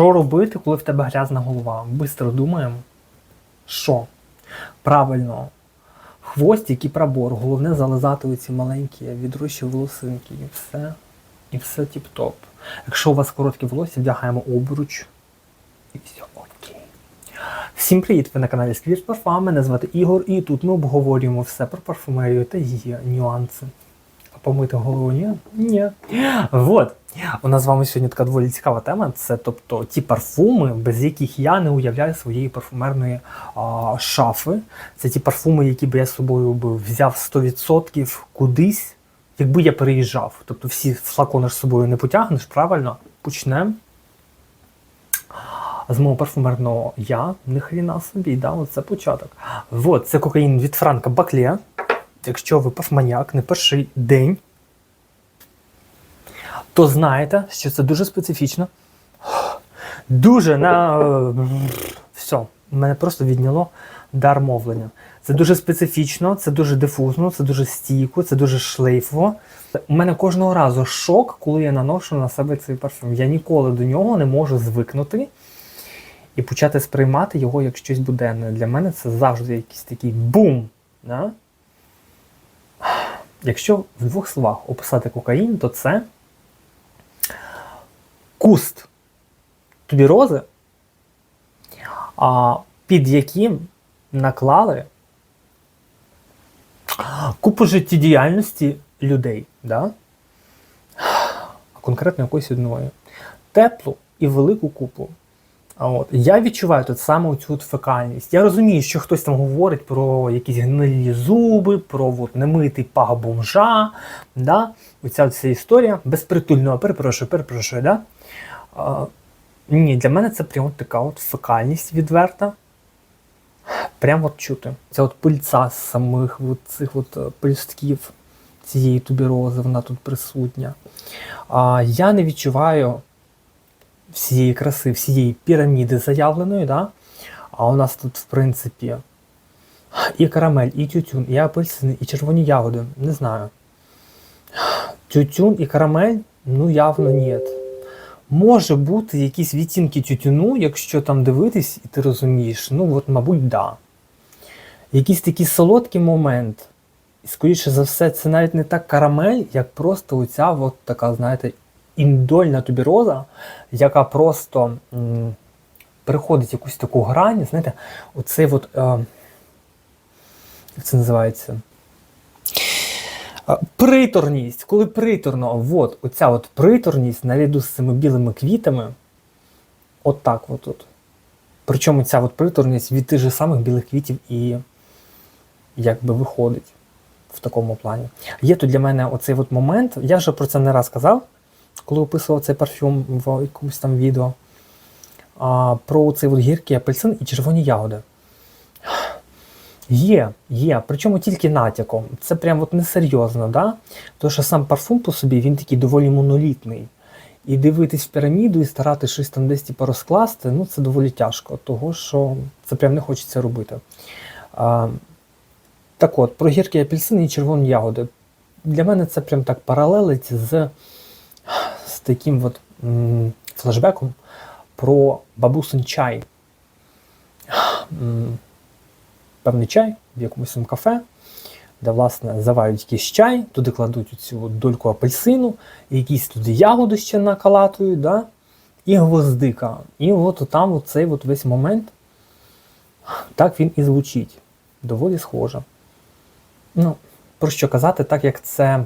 Що робити, коли в тебе грязна голова? Бистро думаємо. Що? Правильно. Хвостик і пробор. Головне зализати оці маленькі відрощі волосинки. І все. І все тіп-топ. Якщо у вас коротке волосся, вдягаємо обруч. І все окей. Всім привіт! Ви на каналі Сквірт Парфам. Мене звати Ігор, і тут ми обговорюємо все про парфумерію та її нюанси. А помити голову ні? Ні. Вот. У нас з вами сьогодні така доволі цікава тема. Це тобто ті парфуми, без яких я не уявляю своєї парфумерної а, шафи. Це ті парфуми, які би я з собою взяв 100% кудись, якби я переїжджав. Тобто всі флакони з собою не потягнеш, правильно? Почнемо. З мого парфумерного я, не хріна собі, да, оце початок. Вот, це кокаїн від Франка Бакле. Якщо ви парфманіак не перший день, то знаєте, що це дуже специфічно. Дуже на. Все, мене просто відняло дар мовлення. Це дуже специфічно, це дуже дифузно, це дуже стійко, це дуже шлейфово. У мене кожного разу шок, коли я наношу на себе цей парфюм. Я ніколи до нього не можу звикнути і почати сприймати його як щось буденне. Для мене це завжди якийсь такий бум. Да? Якщо в двох словах описати кокаїн, то це куст тубірози, під яким наклали купу життєдіяльності людей, да? конкретно якоїсь одної. Теплу і велику купу. От я відчуваю тут саме цю фекальність. Я розумію, що хтось там говорить про якісь гнилі зуби, про от, немитий пах бомжа. Да? Оця вся історія безпритульного, перепрошую, перепрошую. Да? А, ні, для мене це прямо така от фекальність відверта. Прямо от чути. Це от пильця з самих от цих от е, пельстків цієї тубірози, вона тут присутня. А, я не відчуваю всієї краси, всієї піраміди заявленої, да? а у нас тут, в принципі, і карамель, і тютюн, і апельсини, і червоні ягоди. Не знаю. Тютюн і карамель, ну явно ні. Може бути якісь відтінки тютюну, якщо там дивитись, і ти розумієш, ну от, мабуть, да. Якийсь такий солодкий момент. І, скоріше за все, це навіть не так карамель, як просто оця от така, знаєте, індольна тубіроза, яка просто м, переходить якусь таку грань, знаєте, оцей от, е, як це називається? Е, Приторність, коли приторно, от, оця от приторність наряду з цими білими квітами, от так от, от. Причому ця от приторність від тих же самих білих квітів і якби виходить в такому плані. Є тут для мене оцей от момент, я вже про це не раз казав, коли описував цей парфюм в якомусь там відео, а, про цей от гіркий апельсин і червоні ягоди. Є, є, причому тільки натяком. Це прям от несерйозно, да? Тому що сам парфум по собі він такий доволі монолітний. І дивитись в піраміду і старати щось там десь типу, розкласти, ну це доволі тяжко, того що це прям не хочеться робити. А, так от, про гіркі апельсини і червоні ягоди. Для мене це прям так паралелить з, з таким от, м, флешбеком про бабусин чай. Певний чай в якомусь там кафе, де, власне, заварюють якийсь чай, туди кладуть цю дольку апельсину, якісь туди ягоди ще накалатують, да? і гвоздика. І от там цей от весь момент, так він і звучить. Доволі схоже. Ну, про що казати, так як це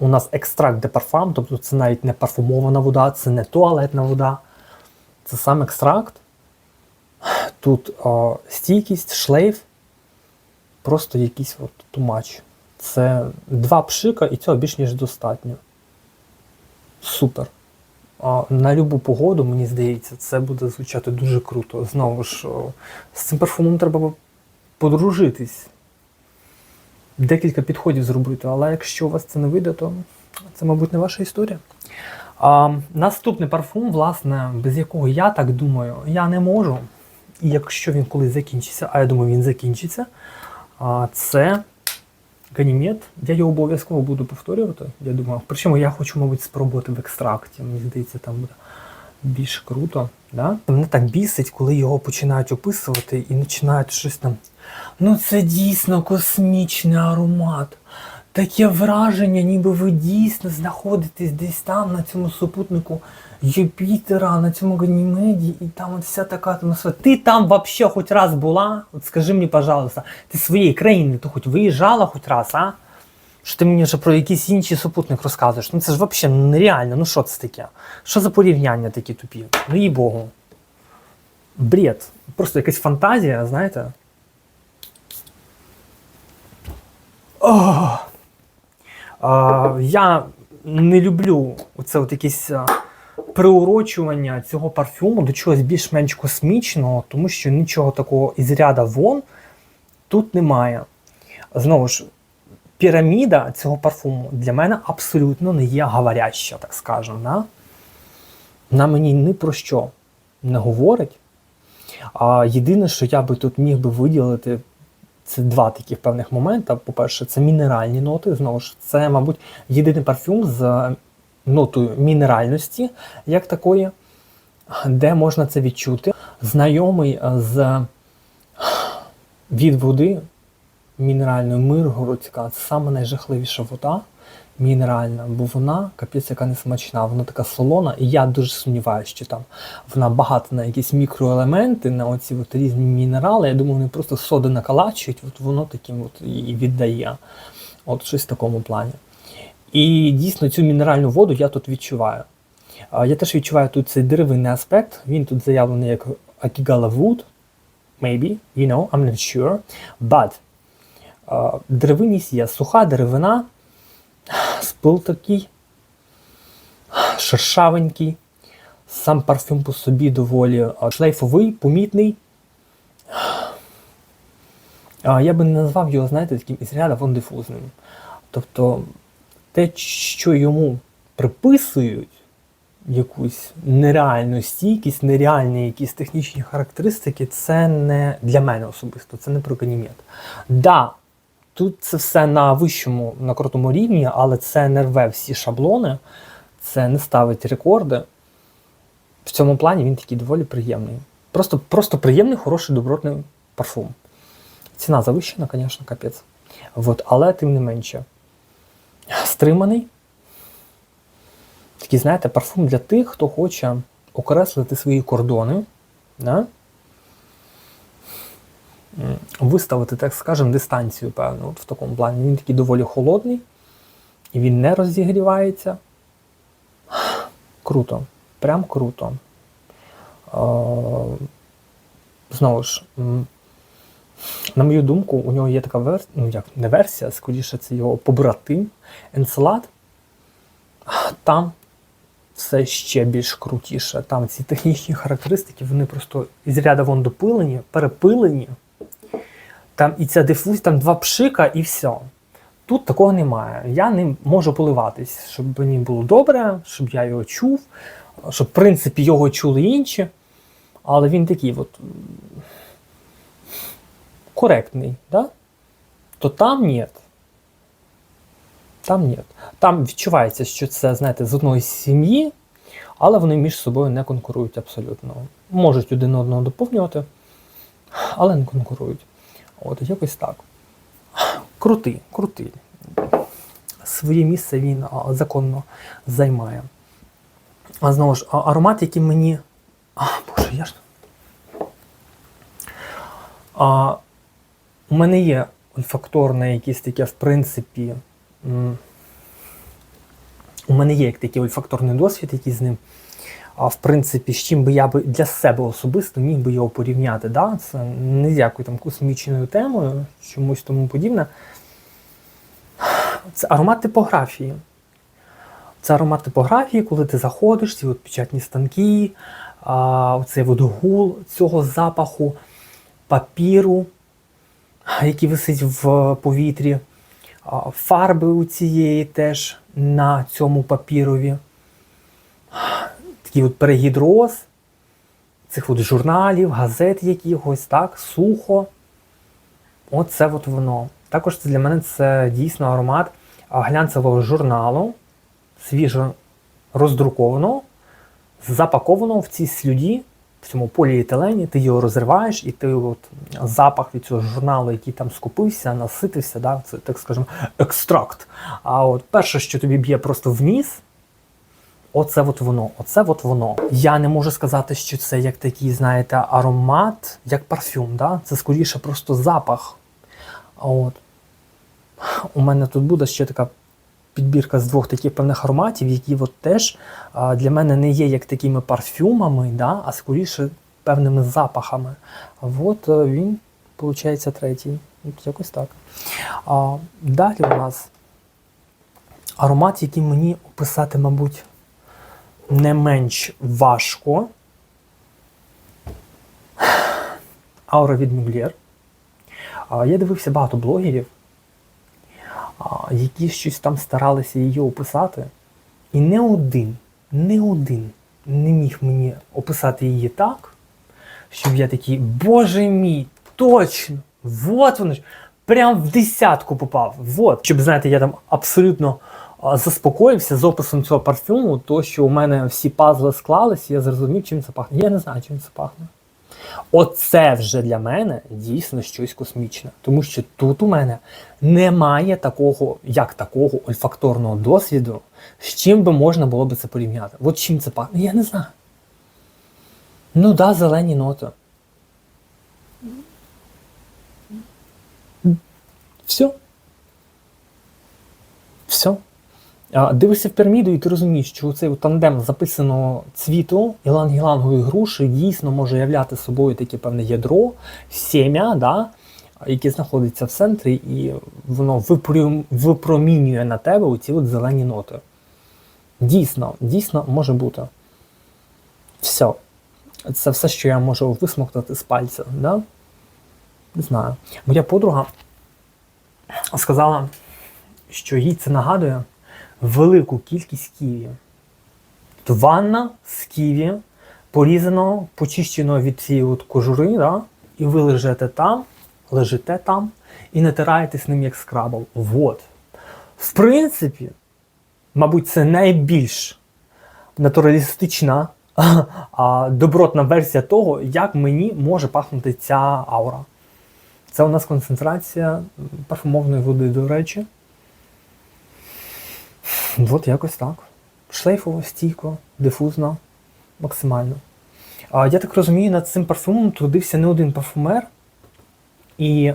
у нас екстракт де парфам, тобто це навіть не парфумована вода, це не туалетна вода, це сам екстракт. Тут о, стійкість, шлейф, просто якийсь от тумач. Це два пшика і цього більш ніж достатньо. Супер. А, на любу погоду, мені здається, це буде звучати дуже круто. Знову ж, о, з цим парфумом треба подружитись. Декілька підходів зробити, але якщо у вас це не вийде, то це, мабуть, не ваша історія. А, Наступний парфум, власне, без якого я так думаю, я не можу. І якщо він колись закінчиться, а я думаю, він закінчиться, а, це Ганімед. Я його обов'язково буду повторювати. Я думаю, причому я хочу, мабуть, спробувати в екстракті. Мені здається, там буде більш круто. Да? Мене так бісить, коли його починають описувати і починають щось там. Ну це дійсно космічний аромат. Таке враження, ніби ви дійсно знаходитесь десь там, на цьому супутнику Юпітера, на цьому Ганімеді, і там от вся така атмосфера. Ти там вообще хоч раз була? От скажи мені, пожалуйста, ти своєї країни, то хоч виїжджала хоч раз, а? Що ти мені вже про якийсь інший супутник розказуєш? Ну це ж взагалі нереально. Ну що це таке? Що за порівняння такі тупі? Ну їй Богу. Бред. Просто якась фантазія, знаєте? Ох. А, я не люблю оце от якесь приурочування цього парфюму до чогось більш-менш космічного, тому що нічого такого із ряда вон тут немає. Знову ж, піраміда цього парфуму для мене абсолютно не є говоряща, так скажемо. Да? Вона мені ні про що не говорить. А єдине, що я би тут міг би виділити, це два таких певних моменти. По-перше, це мінеральні ноти. Знову ж, це, мабуть, єдиний парфюм з нотою мінеральності, як такої, де можна це відчути. Знайомий з від води мінеральної Миргородська, саме найжахливіша вода мінеральна, бо вона капець яка не смачна, вона така солона, і я дуже сумніваюся, що там вона багата на якісь мікроелементи, на оці от різні мінерали. Я думаю, вони просто соди накалачують, от воно таким от і віддає. От щось в такому плані. І дійсно цю мінеральну воду я тут відчуваю. Я теж відчуваю тут цей деревинний аспект. Він тут заявлений як Akigala Wood. Maybe, you know, I'm not sure. But деревинність є суха деревина, спил такий, шершавенький. Сам парфюм по собі доволі шлейфовий, помітний. Я би не назвав його, знаєте, таким із ряда вон дифузним. Тобто те, що йому приписують якусь нереальну стійкість, нереальні якісь технічні характеристики, це не для мене особисто, це не про ганімет. Да, тут це все на вищому, на крутому рівні, але це не рве всі шаблони, це не ставить рекорди. В цьому плані він такий доволі приємний. Просто, просто приємний, хороший, добротний парфум. Ціна завищена, звісно, капець. От, але тим не менше. Стриманий. Такий, знаєте, парфум для тих, хто хоче окреслити свої кордони. Да? Виставити, так скажемо, дистанцію, певно, от в такому плані. Він такий доволі холодний, і він не розігрівається. Круто. Прям круто. Е, Знову ж, на мою думку, у нього є така версія, ну як не версія, скоріше це його побратим Encelad. Там все ще більш крутіше. Там ці технічні характеристики, вони просто із ряда вон допилені, перепилені. Там і ця дифузія, там два пшика і все. Тут такого немає. Я ним можу поливатись, щоб мені було добре, щоб я його чув, щоб, в принципі, його чули інші. Але він такий от коректний, да? то там ні. Там ні. Там відчувається, що це, знаєте, з одної сім'ї, але вони між собою не конкурують абсолютно. Можуть один одного доповнювати, але не конкурують. От якось так. Крутий, крутий. Своє місце він законно займає. А знову ж, аромат, який мені. А, Боже, я ж. А, у мене є ольфакторне якесь таке, в принципі. У мене є як такий ольфакторний досвід, який з ним. А в принципі, з чим би я би для себе особисто міг би його порівняти. Да? Це не з якою там космічною темою, чомусь тому подібне. Це аромат типографії. Це аромат типографії, коли ти заходиш, ці от печатні станки, а, оцей от гул цього запаху папіру, який висить в повітрі, а, фарби у цієї теж на цьому папірові. Такий от перегідроз цих от журналів, газет якихось, так, сухо. Оце от воно. Також це для мене це дійсно аромат глянцевого журналу, свіжо роздрукованого, запаковано в цій слюді, в цьому поліетилені, ти його розриваєш, і ти от запах від цього журналу, який там скупився, наситився, да, це так скажемо, екстракт. А от перше, що тобі б'є просто в ніс, Оце от воно, оце от воно. Я не можу сказати, що це як такий, знаєте, аромат, як парфюм. Да? Це скоріше просто запах. От у мене тут буде ще така підбірка з двох таких певних ароматів, які от теж для мене не є як такими парфюмами, да? а скоріше певними запахами. От е, він, виходить, третій. Якось так. А, далі у нас аромат, який мені описати, мабуть не менш важко. Аура від Мюглєр. Я дивився багато блогерів, які щось там старалися її описати. І не один, не один не міг мені описати її так, щоб я такий, боже мій, точно! Вот воно ж! Прям в десятку попав. Вот. Щоб, знаєте, я там абсолютно заспокоївся з описом цього парфюму, то що у мене всі пазли склалися, я зрозумів, чим це пахне. Я не знаю, чим це пахне. Оце вже для мене дійсно щось космічне. Тому що тут у мене немає такого, як такого ольфакторного досвіду, з чим би можна було би це порівняти. От чим це пахне, я не знаю. Ну да, зелені ноти. Все. Все. Дивишся в піраміду, і ти розумієш, що цей тандем записаного цвіту ілангілангової груші дійсно може являти собою таке певне ядро, сім'я, да, яке знаходиться в центрі, і воно випромінює на тебе оці от зелені ноти. Дійсно, дійсно може бути. Все. Це все, що я можу висмоктати з пальця. Да? Не знаю. Моя подруга сказала, що їй це нагадує велику кількість ківі. Ванна з ківі, порізаного, почищеного від цієї от кожури, да? і ви лежите там, лежите там і натираєтесь ним як скрабом. Вот. В принципі, мабуть, це найбільш натуралістична, а, добротна версія того, як мені може пахнути ця аура. Це у нас концентрація парфумовної води, до речі. От якось так. Шлейфово, стійко, дифузно, максимально. А, Я так розумію, над цим парфумом трудився не один парфумер. І,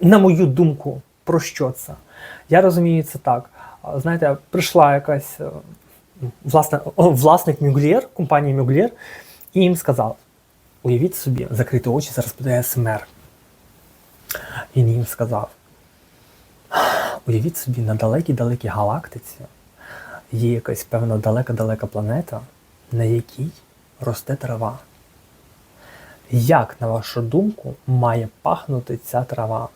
на мою думку, про що це? Я розумію це так. Знаєте, прийшла якась е, власне, власник Мюглєр, компанії Мюглєр, і їм сказав: уявіть собі, закрити очі, зараз буде СМР. Він їм сказав: уявіть собі, на далекій-далекій галактиці є якась певна далека-далека планета, на якій росте трава. Як, на вашу думку, має пахнути ця трава?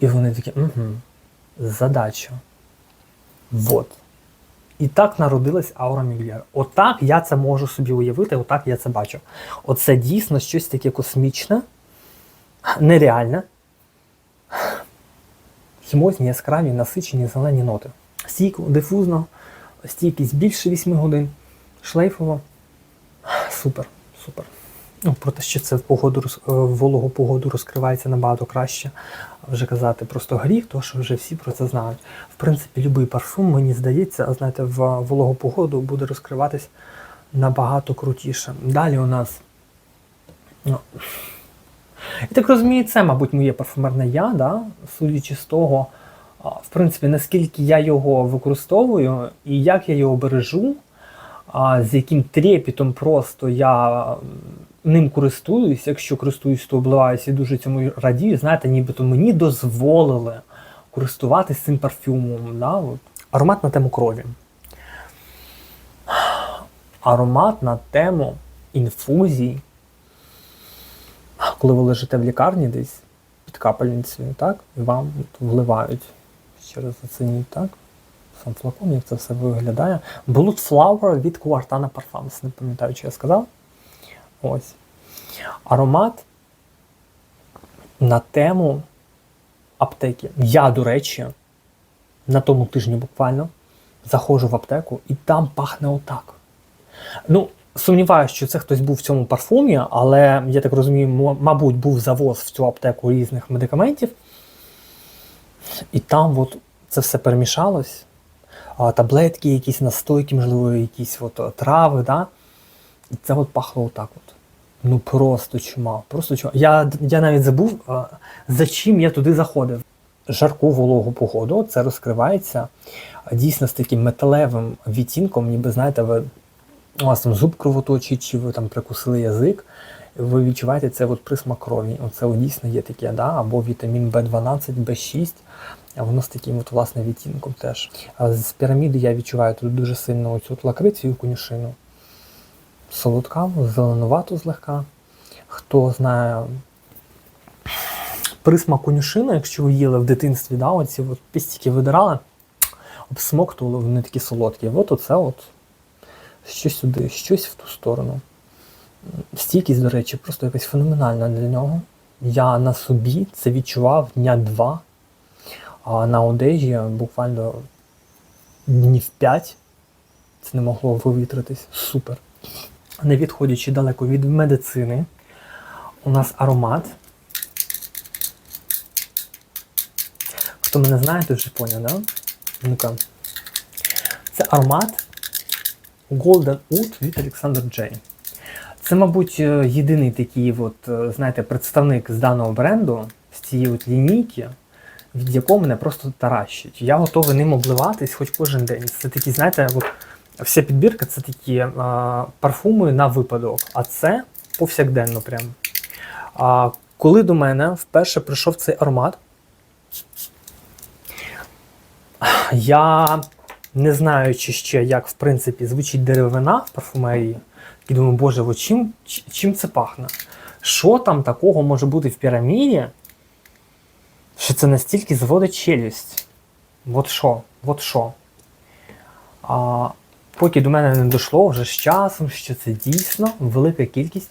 І вони такі, угу, задача. Вот. І так народилась аура Мюглєра. Отак я це можу собі уявити, отак я це бачу. Оце дійсно щось таке космічне, нереальне. Хімозні, яскраві, насичені зелені ноти стійко, дифузно, стійкість більше 8 годин, шлейфово. Супер, супер. Ну, Про те, що це в погоду е, вологу погоду розкривається набагато краще. Вже казати просто гріх, тому що вже всі про це знають. В принципі, будь-який парфум, мені здається, знаєте, в вологу погоду буде розкриватись набагато крутіше. Далі у нас. Ну, Я так розумію, це, мабуть, моє парфумерне я, да? судячи з того в принципі, наскільки я його використовую і як я його бережу, з яким трепетом просто я ним користуюсь, якщо користуюсь, то обливаюся і дуже цьому радію, знаєте, нібито мені дозволили користуватись цим парфюмом. Да? От. Аромат на тему крові. Аромат на тему інфузій. Коли ви лежите в лікарні десь під капельницею, так, і вам вливають через оцініть, так? Сам флакон, як це все виглядає. Blood Flower від Куартана Parfums, не пам'ятаю, чи я сказав. Ось. Аромат на тему аптеки. Я, до речі, на тому тижні буквально заходжу в аптеку і там пахне отак. Ну, сумніваюся, що це хтось був в цьому парфумі, але я так розумію, мабуть, був завоз в цю аптеку різних медикаментів. І там от це все перемішалось. Таблетки, якісь настойки, можливо, якісь от, е, трави, да? І це от пахло отак от. Ну просто чума, просто чума. Я, я навіть забув, а, за чим я туди заходив. Жарку вологу погоду, це розкривається дійсно з таким металевим відтінком, ніби знаєте, ви у вас там зуб кровоточить, чи ви там прикусили язик, ви відчуваєте це от присмак крові. Оце от дійсно є таке, да? або вітамін В12, В6, а воно з таким от, власне відтінком теж. З піраміди я відчуваю тут дуже сильно оцю лакрицю і конюшину. Солодка, зеленувату злегка. Хто знає присмак конюшини, якщо ви їли в дитинстві, да, оці от пістики видирали, обсмоктували, вони такі солодкі. От оце от щось сюди, щось в ту сторону. Стійкість, до речі, просто якась феноменальна для нього. Я на собі це відчував дня два, а на одежі буквально днів п'ять. Це не могло вивітритись. Супер. Не відходячи далеко від медицини, у нас аромат. Хто мене знає, той вже поняв, да? Ну-ка. Це аромат Golden Oud від Alexander J. Це, мабуть, е, єдиний такий, от, е, знаєте, представник з даного бренду, з цієї от лінійки, від якого мене просто таращить. Я готовий ним обливатись хоч кожен день. Це такі, знаєте, от, вся підбірка це такі а, парфуми на випадок, а це повсякденно прям. А, коли до мене вперше прийшов цей аромат, я не знаючи ще, як в принципі звучить деревина в парфумерії, і думаю, боже, от чим, чим це пахне? Що там такого може бути в піраміді, що це настільки зводить челюсть? От що? От що? А, поки до мене не дійшло вже з часом, що це дійсно велика кількість.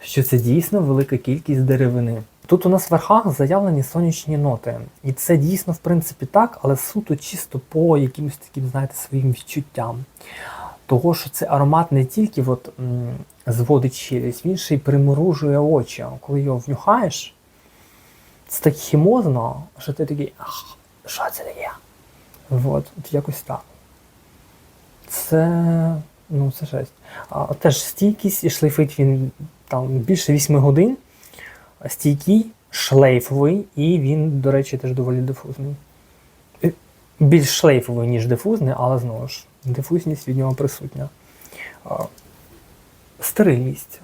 Що це дійсно велика кількість деревини. Тут у нас в верхах заявлені сонячні ноти. І це дійсно, в принципі, так, але суто чисто по якимось таким, знаєте, своїм відчуттям. Того, що це аромат не тільки от, м, зводить челюсть, він ще й приморожує очі. Коли його внюхаєш, це так хімозно, що ти такий, ах, що це таке? От, от якось так. Це. Ну, це жесть. А, теж стійкість і шлейфить він там більше 8 годин. Стійкий, шлейфовий, і він, до речі, теж доволі дифузний. Е, Більш шлейфовий, ніж дифузний, але знову ж, дифузність від нього присутня. Стерильність.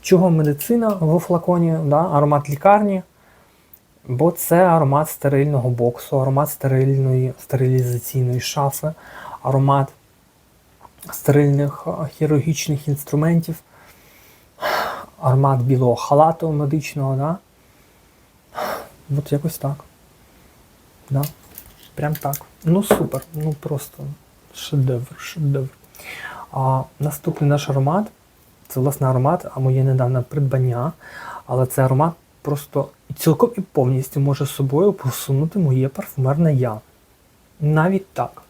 Чого медицина в флаконі, да? аромат лікарні? Бо це аромат стерильного боксу, аромат стерильної, стерилізаційної шафи, аромат стерильних хірургічних інструментів, аромат білого халату медичного, да? От якось так. Да? Прям так. Ну супер, ну просто шедевр, шедевр. А наступний наш аромат це власне аромат, а моє недавне придбання, але це аромат просто цілком і повністю може собою посунути моє парфумерне я. Навіть так.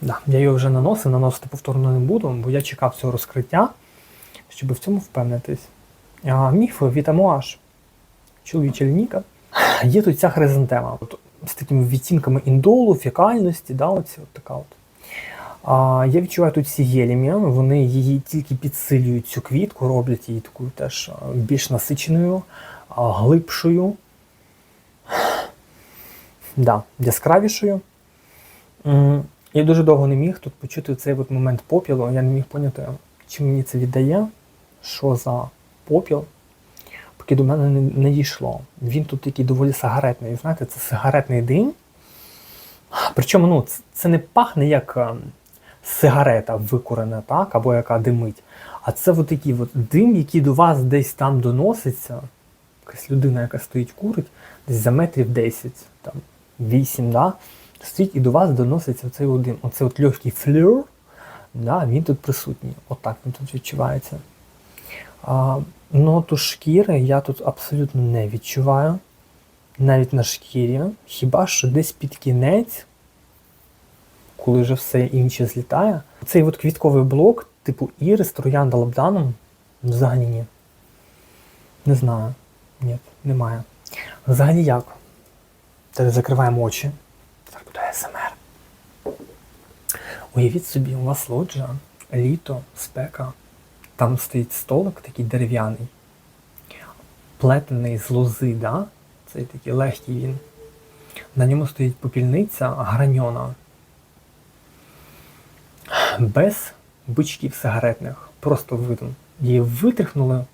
Да, я його вже наносив, наносити повторно не буду, бо я чекав цього розкриття, щоб в цьому впевнитись. А, міфи від Амуаш. Є тут ця хризантема. От, з такими відтінками індолу, фекальності, да, оці, от така от. А, я відчуваю тут ці єлімі, вони її тільки підсилюють цю квітку, роблять її такою теж більш насиченою, глибшою, да, яскравішою. Я дуже довго не міг тут почути цей от момент попілу. Я не міг поняти, чи мені це віддає, що за попіл, поки до мене не, не дійшло. Він тут такий доволі сигаретний. Знаєте, це сигаретний дим. Причому ну, це, це не пахне як е, сигарета викурена, так, або яка димить. А це от такий от дим, який до вас десь там доноситься. Якась людина, яка стоїть курить, десь за метрів 10, там, 8, да, стоїть і до вас доноситься цей дим. Оцей от легкий флюр, да, він тут присутній. Отак він тут відчувається. А, ноту шкіри я тут абсолютно не відчуваю. Навіть на шкірі. Хіба що десь під кінець коли вже все інше злітає. Цей от квітковий блок, типу ірис, троянда, лабданом, взагалі ні. Не знаю. Ні, немає. Взагалі як? Тоді закриваємо очі. Зараз буде СМР. Уявіть собі, у вас лоджія, літо, спека. Там стоїть столик такий дерев'яний, плетений з лози, да? цей такий легкий він. На ньому стоїть попільниця граньона. Без бичків сигаретних. Просто видно. Її витряхнули.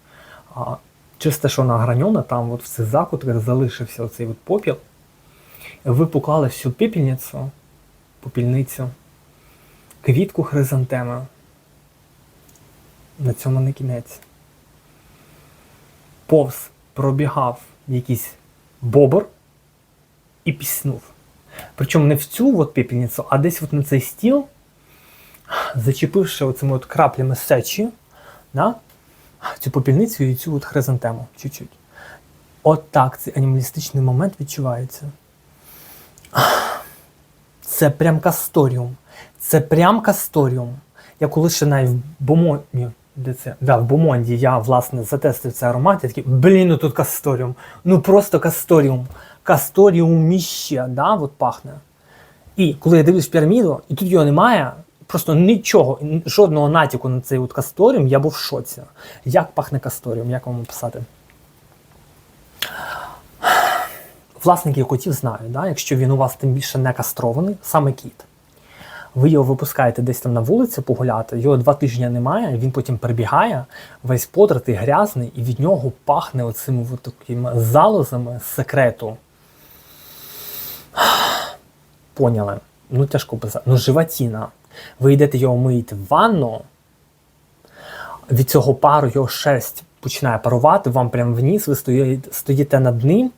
А через те, що вона граньона, там от в цих залишився оцей от попіл. Ви всю пепельницю, попільницю, квітку хризантеми. На цьому не кінець. Повз пробігав якийсь бобр і піснув. Причому не в цю от пепельницю, а десь от на цей стіл, зачепивши оцими от краплями сечі, да, цю попільницю і цю от хризантему чуть-чуть. От так цей анімалістичний момент відчувається. Це прям касторіум. Це прям касторіум. Я коли ще навіть в Бомонді, де це? Да, в Бомонді я власне затестив цей аромат, я такий, блін, ну тут касторіум. Ну просто касторіум. Касторіуміще, да, от пахне. І коли я дивлюсь піраміду, і тут його немає, просто нічого, жодного натяку на цей от касторіум, я був в шоці. Як пахне касторіум, як вам описати? Власники котів знають, да? якщо він у вас тим більше не кастрований, саме кіт. Ви його випускаєте десь там на вулиці погуляти, його два тижні немає, він потім прибігає, весь подратий, грязний, і від нього пахне оцими такими залозами секрету. Поняли? Ну тяжко писати. Ну, животіна. Ви йдете його миєте в ванну, від цього пару його шерсть починає парувати, вам прямо вниз, ви стоїте, стоїте над ним,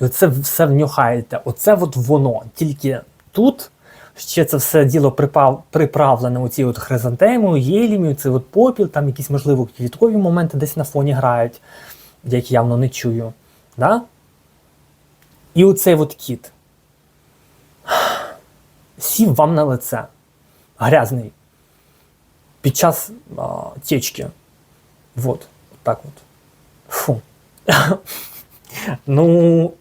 і оце все внюхаєте. Оце от воно. Тільки тут ще це все діло припав, приправлене оці от хризантемою, єлімію, це от попіл, там якісь, можливо, квіткові моменти десь на фоні грають, які явно не чую. Да? І оцей от кіт. Сів вам на лице. Грязний. Під час а, течки. Вот. Так от. Фу. ну,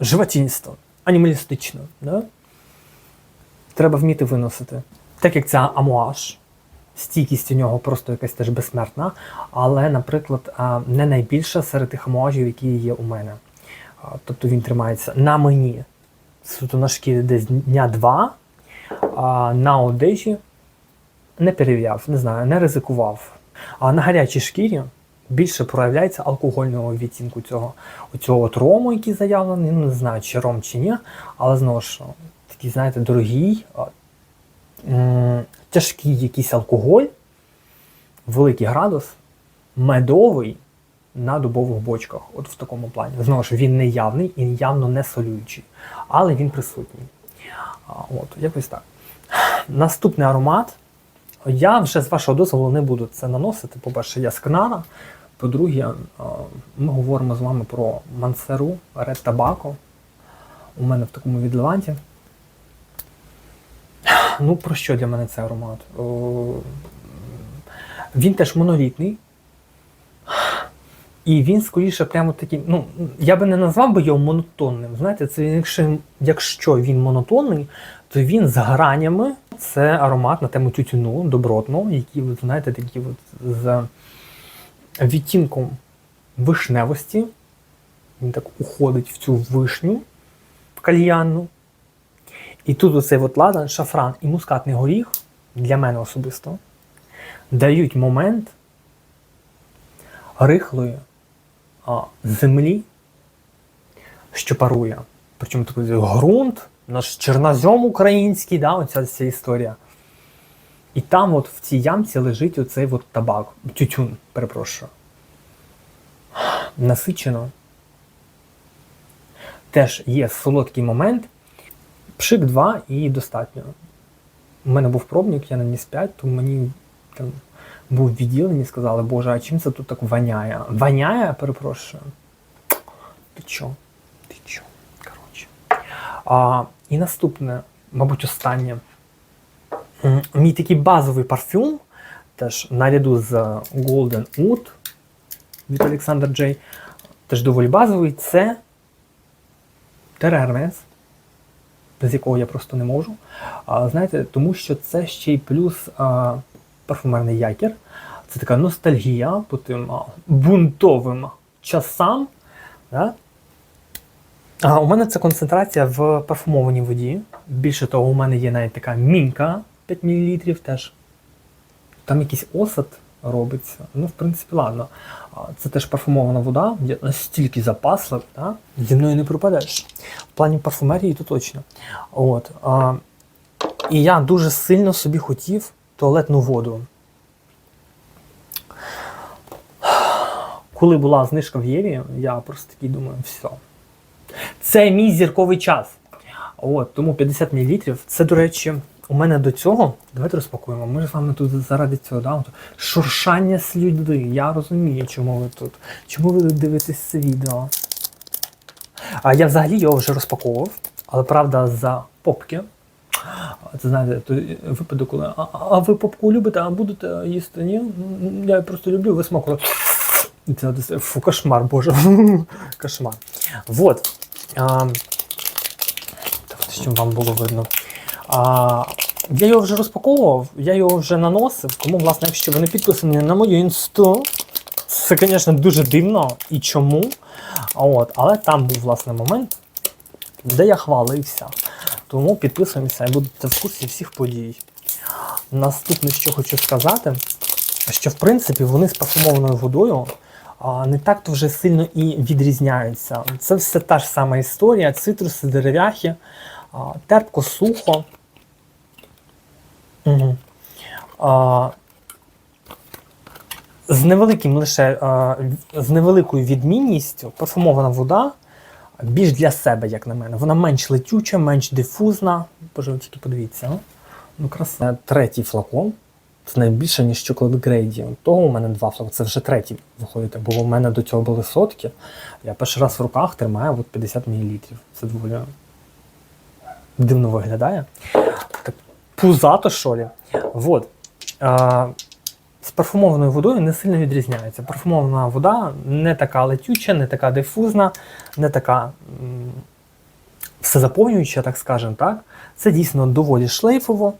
животінство. Анімалістично. Да? Треба вміти виносити. Так як це амуаж, стійкість у нього просто якась теж безсмертна, але, наприклад, не найбільша серед тих амуажів, які є у мене. Тобто він тримається на мені. Суто на шкірі десь дня два, а на одежі не перевіряв, не знаю, не ризикував. А на гарячій шкірі більше проявляється алкогольного відтінку цього оцього от рому, який заявлений. Ну, не знаю, чи ром, чи ні, але знову ж такий, знаєте, дорогий, тяжкий якийсь алкоголь, великий градус, медовий на дубових бочках. От в такому плані. Знову ж він не явний і явно не солюючий, але він присутній. От, якось так. Наступний аромат. Я вже з вашого дозволу не буду це наносити. По-перше, я з Кнара. По-друге, ми говоримо з вами про Мансеру Red Tobacco. У мене в такому відливанті. Ну, про що для мене цей аромат? О, Він теж монолітний. І він скоріше прямо такий, ну, я би не назвав би його монотонним. Знаєте, це якщо, якщо він монотонний, то він з гранями. Це аромат на тему тютюну, добротного, який, знаєте, такі от з відтінком вишневості. Він так уходить в цю вишню кальянну. І тут оцей от ладан, шафран і мускатний горіх для мене особисто дають момент рихлої а, землі, що парує. Причому такий ґрунт, наш чорнозем український, да, оця вся історія. І там, от в цій ямці, лежить оцей от табак, тютюн, перепрошую. Насичено. Теж є солодкий момент. Пшик 2 і достатньо. У мене був пробник, я наніс 5, то мені там був відділені, сказали, Боже, а чим це тут так воняє? Воняє, перепрошую. Ти чо? Ти чо? Коротше. А, і наступне. мабуть, останнє. Мій такий базовий парфюм, теж наряду з Golden Oud від Alexander J, теж доволі базовий, це Терермес, без якого я просто не можу. А, знаєте, тому що це ще й плюс а, парфумерний якір. Це така ностальгія по тим а, бунтовим часам. Да? А, у мене це концентрація в парфумованій воді. Більше того, у мене є навіть така мінька 5 мл теж. Там якийсь осад робиться. Ну, в принципі, ладно. Це теж парфумована вода, є настільки запаслив, да? зі мною не пропадеш. В плані парфумерії то точно. От, і я дуже сильно собі хотів туалетну воду. Коли була знижка в Єві, я просто такий думаю, все. Це мій зірковий час. От, тому 50 мл. Це, до речі, у мене до цього. Давайте розпакуємо. Ми ж з вами тут заради цього, да? от, шуршання сліди. Я розумію, чому ви тут. Чому ви дивитесь це відео? А я взагалі його вже розпаковував, але правда за попки. Це знаєте, той випадок, коли а, а ви попку любите, а будете їсти? Ні? Я просто люблю, ви смакуєте. Це фу, кошмар, боже. кошмар. Вот. А, так, щоб вам було видно. А, я його вже розпаковував, я його вже наносив, тому, власне, якщо ви не підписані на мою інсту, це, звісно, дуже дивно і чому. От, але там був власне момент, де я хвалився. Тому підписуємося і будете в курсі всіх подій. Наступне, що хочу сказати, що в принципі вони з парфумованою водою не так то вже сильно і відрізняються. Це все та ж сама історія: цитруси, дерев'яхи, терпко, сухо. З невеликим лише з невеликою відмінністю парфумована вода більш для себе, як на мене. Вона менш летюча, менш дифузна. Боже, ви тільки подивіться. Ну, краса. Третій флакон. Це найбільше, ніж Chocolate Gradient. Того у мене два флакони. Це вже третій виходить, бо у мене до цього були сотки. Я перший раз в руках тримаю от 50 мл. Це доволі дивно виглядає. Так пузато, що лі. Вот. А, з парфумованою водою не сильно відрізняється. Парфумована вода не така летюча, не така дифузна, не така м, всезаповнююча, так скажемо, так. Це дійсно доволі шлейфово,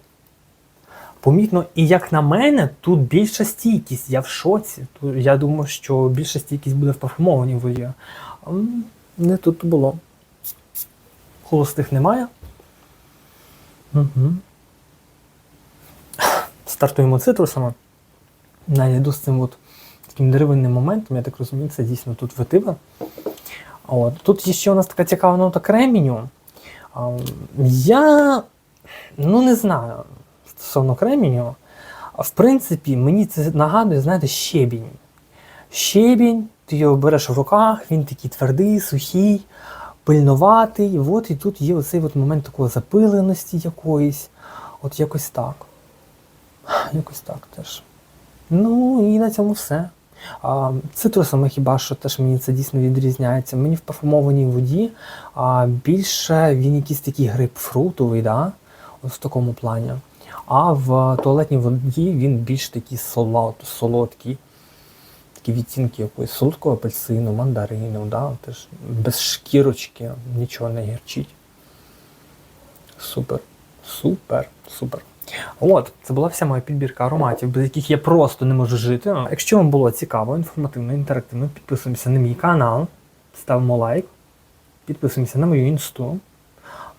помітно. І як на мене, тут більша стійкість. Я в шоці. Тут Я думав, що більша стійкість буде в парфумованій воді. Не тут було. Холостих немає. Угу. Стартуємо цитрусами. Наряду з цим от таким деревинним моментом, я так розумію, це дійсно тут ветива. От. Тут є ще у нас така цікава нота креміню. Я ну не знаю стосовно креміню. А в принципі, мені це нагадує, знаєте, щебінь. Щебінь, ти його береш в руках, він такий твердий, сухий, пильноватий. От і тут є оцей от момент такої запиленості якоїсь. От якось так. Якось так теж. Ну і на цьому все. А, цитрусами хіба що теж мені це дійсно відрізняється. Мені в парфумованій воді а, більше він якийсь такий грейпфрутовий, да? В такому плані. А в туалетній воді він більш такий солод, солодкий. Такі відтінки якоїсь солодкого апельсину, мандарину, да? теж без шкірочки, нічого не гірчить. Супер, супер, супер. От, це була вся моя підбірка ароматів, без яких я просто не можу жити. Якщо вам було цікаво, інформативно, інтерактивно, підписуємося на мій канал, ставимо лайк, підписуємося на мою інсту.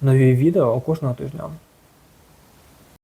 Нові відео кожного тижня.